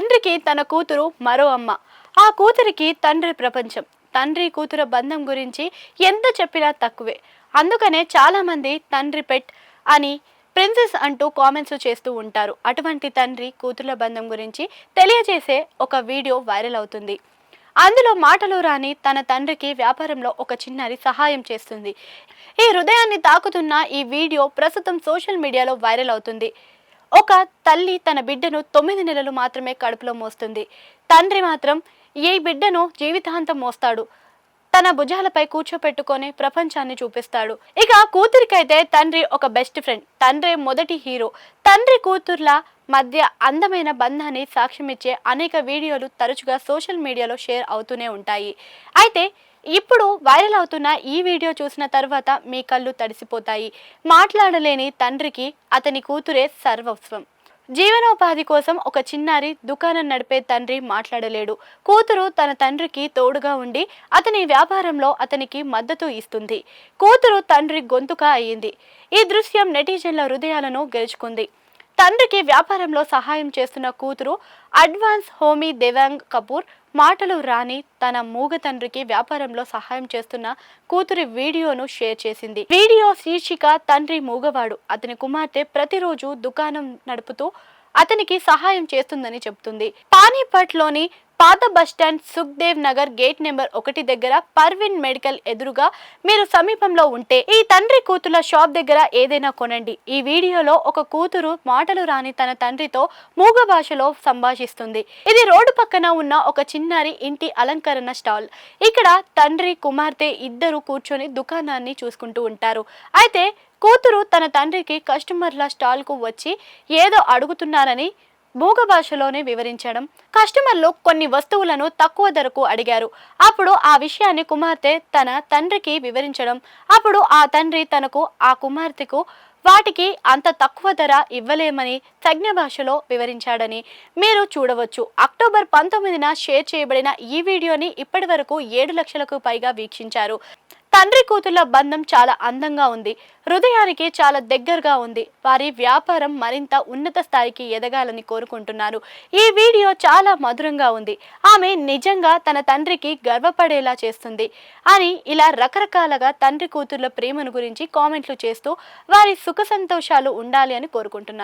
తండ్రికి తన కూతురు మరో అమ్మ. ఆ కూతురికి తండ్రి ప్రపంచం. తండ్రి కూతురు బంధం గురించి ఎంత చెప్పినా తక్కువే. అందుకనే చాలామంది తండ్రి పెట్ అని ప్రిన్సెస్ అంటూ కామెంట్స్ చేస్తూ ఉంటారు. అటువంటి తండ్రి కూతుర్ల బంధం గురించి తెలియజేసే ఒక వీడియో వైరల్ అవుతుంది. అందులో మాటలు రాని తన తండ్రికి వ్యాపారంలో ఒక చిన్నారి సహాయం చేస్తుంది. ఈ హృదయాన్ని తాకుతున్న ఈ వీడియో ప్రస్తుతం సోషల్ మీడియాలో వైరల్ అవుతుంది. ఒక తల్లి తన బిడ్డను తొమ్మిది నెలలు మాత్రమే కడుపులో మోస్తుంది. తండ్రి మాత్రం ఈ బిడ్డను జీవితాంతం మోస్తాడు. తన భుజాలపై కూర్చోపెట్టుకొని ప్రపంచాన్ని చూపిస్తాడు. ఇక కూతురికైతే తండ్రి ఒక బెస్ట్ ఫ్రెండ్ తండ్రి మొదటి హీరో తండ్రి కూతుర్ల మధ్య అందమైన బంధాన్ని సాక్ష్యమిచ్చే అనేక వీడియోలు తరచుగా సోషల్ మీడియాలో షేర్ అవుతూనే ఉంటాయి. అయితే ఇప్పుడు వైరల్ అవుతున్న ఈ వీడియో చూసిన తర్వాత మీ కళ్ళు తడిసిపోతాయి. మాట్లాడలేని తండ్రికి అతని కూతురే సర్వస్వం. జీవనోపాధి కోసం ఒక చిన్నారి దుకాణం నడిపే తండ్రి మాట్లాడలేడు. కూతురు తన తండ్రికి తోడుగా ఉండి అతని వ్యాపారంలో అతనికి మద్దతు ఇస్తుంది. కూతురు తండ్రి గొంతుక అయ్యింది. ఈ దృశ్యం నెటిజన్ల హృదయాలను గెలుచుకుంది. తండ్రికి వ్యాపారంలో సహాయం చేస్తున్న కూతురు అడ్వాన్స్ హోమీ దేవాంగ్ కపూర్ మాటలు రాని తన మూగ తండ్రికి వ్యాపారంలో సహాయం చేస్తున్న కూతురి వీడియోను షేర్ చేసింది. వీడియో శీర్షిక తండ్రి మూగవాడు. అతని కుమార్తె ప్రతిరోజు దుకాణం నడుపుతూ అతనికి సహాయం చేస్తుందని చెబుతుంది. పానీపట్లోని పాత bus stand Sukhdev Nagar gate number ఒకటి దగ్గర పర్విన్ మెడికల్ ఎదురుగా మీరు సమీపంలో ఉంటే ఈ తండ్రి కూతుల షాప్ దగ్గర ఏదైనా కొనండి. ఈ వీడియోలో ఒక కూతురు మాటలు రాని తన తండ్రితో మూగ భాషలో సంభాషిస్తుంది. ఇది రోడ్డు పక్కన ఉన్న ఒక చిన్నారి ఇంటి అలంకరణ స్టాల్. ఇక్కడ తండ్రి కుమార్తె ఇద్దరు కూర్చొని దుకాణాన్ని చూసుకుంటూ ఉంటారు. అయితే కూతురు తన తండ్రికి కస్టమర్ల స్టాల్కు వచ్చి ఏదో అడుగుతున్నారని మూగ భాషలోనే వివరించడం కస్టమర్లు కొన్ని వస్తువులను తక్కువ ధరకు అడిగారు. అప్పుడు ఆ విషయాన్ని కుమార్తె తన తండ్రికి వివరించడం అప్పుడు ఆ తండ్రి తనకు ఆ కుమార్తెకు వాటికి అంత తక్కువ ధర ఇవ్వలేమని తజ్ఞ భాషలో వివరించాడని మీరు చూడవచ్చు. అక్టోబర్ పంతొమ్మిదిన షేర్ చేయబడిన ఈ వీడియోని ఇప్పటి వరకు ఏడు లక్షలకు పైగా వీక్షించారు. తండ్రి కూతుర్ల బంధం చాలా అందంగా ఉంది. హృదయానికి చాలా దగ్గరగా ఉంది. వారి వ్యాపారం మరింత ఉన్నత స్థాయికి ఎదగాలని కోరుకుంటున్నారు. ఈ వీడియో చాలా మధురంగా ఉంది. ఆమె నిజంగా తన తండ్రికి గర్వపడేలా చేస్తుంది అని ఇలా రకరకాలుగా తండ్రి కూతుర్ల ప్రేమను గురించి కామెంట్లు చేస్తూ వారి సుఖ సంతోషాలు ఉండాలి అని కోరుకుంటున్నారు.